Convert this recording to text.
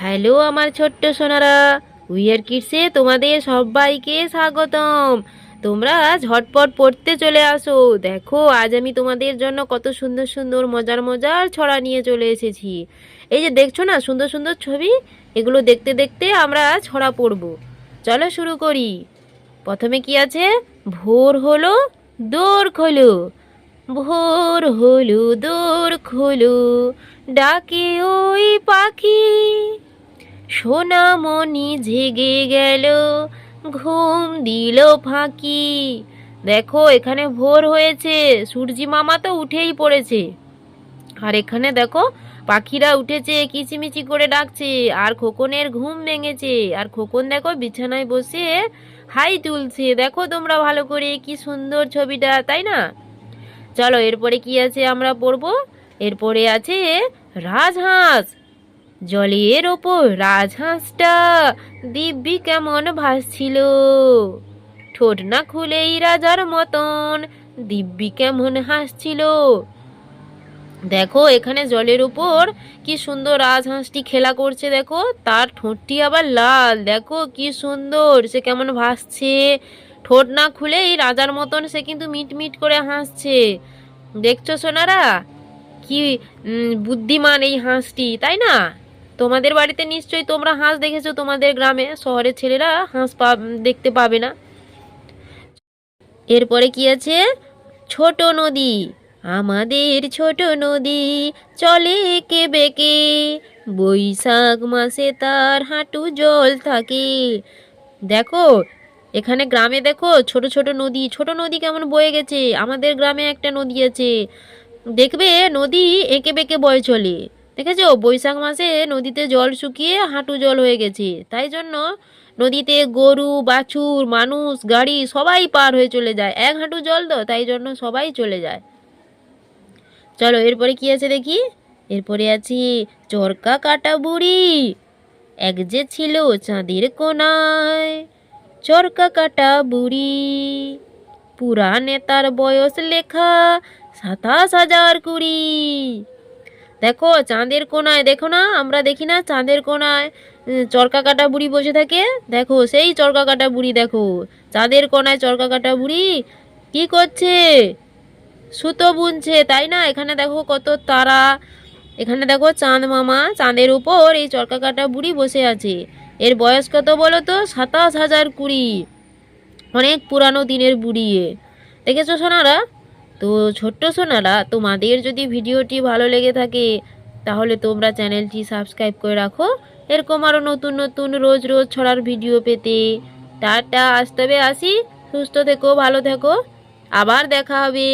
Hello আমার ছোট্ট Sonara wear কিডসে তোমাদের সবাইকে স্বাগতম। তোমরা ঝটপট পড়তে চলে আসো। দেখো, আজ আমি তোমাদের জন্য কত সুন্দর সুন্দর মজার মজার ছড়া নিয়ে চলে এসেছি। এই যে দেখছ না, সুন্দর সুন্দর ছবি? এগুলো দেখতে দেখতে আমরা ছড়া পড়ব। চলো শুরু করি। প্রথমে কি আছে? ভোর হলো দৌড় খোলো। ভোর হলো দৌড় খোলো। ডাকে ওই পাখি। সোনামণি জেগে গেল, ঘুম দিল ফাঁকি। দেখো, এখানে ভোর হয়েছে, সূর্যি মামা তো উঠেই পড়েছে। আর এখানে দেখো, পাখিরা উঠেছে, কিচিমিচি করে ডাকছে, আর খোকনের ঘুম ভেঙেছে। আর খোকন দেখো, বিছানায় বসে হাই তুলছে। দেখো তোমরা ভালো করে, কি সুন্দর ছবিটা, তাই না? চলো, এরপরে কি আছে আমরা পড়ব? এরপরে আছে রাজহাঁস। জলের ওপর রাজহাঁসটা দিব্যি কেমন ভাসছিল। ঠোঁট না খুলেই রাজার মতন দিব্যি কেমন হাসছিল। দেখো, এখানে জলের উপর কি সুন্দর রাজহাঁসটি খেলা করছে, দেখো। তার ঠোঁটটি আবার লাল, দেখো কি সুন্দর সে কেমন ভাসছে। ঠোঁট না খুলেই রাজার মতন সে কিন্তু মিট মিট করে হাসছে। দেখছ সোনারা? কি বুদ্ধিমান এই হাঁসটি, তাই না? তোমাদের বাড়িতে নিশ্চয়ই তোমরা হাঁস দেখেছ, তোমাদের গ্রামে, শহরের ছেলেরা হাঁস দেখতে পাবে না। এরপরে কি আছে? ছোট নদী, আমাদের ছোট নদী চলে এঁকে বেঁকে, বৈশাখ মাসে তার হাঁটু জল থাকে। দেখো, এখানে গ্রামে দেখো, ছোট ছোট নদী ছোট নদী কেমন বয়ে গেছে। আমাদের গ্রামে একটা নদী আছে। দেখবে, নদী এঁকে বেঁকে বয়ে চলে। দেখেছ বৈশাখ মাসে নদীতে জল শুকিয়ে হাঁটু জল হয়ে গেছে। তাই জন্য নদীতে গরু, বাছুর, মানুষ, গাড়ি সবাই পার হয়ে চলে যায়। এক হাঁটু জল তো, তাই জন্য সবাই চলে যায়। চলো, এরপরে কি আছে দেখি? এরপরে আছি চরকা কাটা বুড়ি। এক যে ছিল চাঁদের কোনায়। চরকা কাটা বুড়ি। পুরাণে তার বয়স লেখা সাতাশ হাজার কুড়ি। দেখো, চাঁদের কোনায়, দেখো না, আমরা দেখি না চাঁদের কোনায় চরকা কাটা বুড়ি বসে থাকে? দেখো, সেই চরকা কাটা বুড়ি দেখো। চাঁদের কোনায় চরকা কাটা বুড়ি? কি করছে? সুতো বুনছে, তাই না? এখানে দেখো কত তারা। এখানে দেখো চাঁদ মামা, চাঁদের উপর এই চরকা কাটা বুড়ি বসে আছে। এর বয়স কত বলো তো? সাতাশ হাজার কুড়ি। অনেক পুরানো দিনের বুড়ি এ। দেখেছ সোনারা? তো ছোট্ট সোনারা, তোমাদের যদি ভিডিওটি ভালো লেগে থাকে, তাহলে তোমরা চ্যানেলটি সাবস্ক্রাইব করে রাখো। এরকম আরও নতুন নতুন রোজ রোজ ছড়ার ভিডিও পেতে। টাটা আসতে হবে আসি। সুস্থ থেকো, ভালো থেকো। আবার দেখা হবে।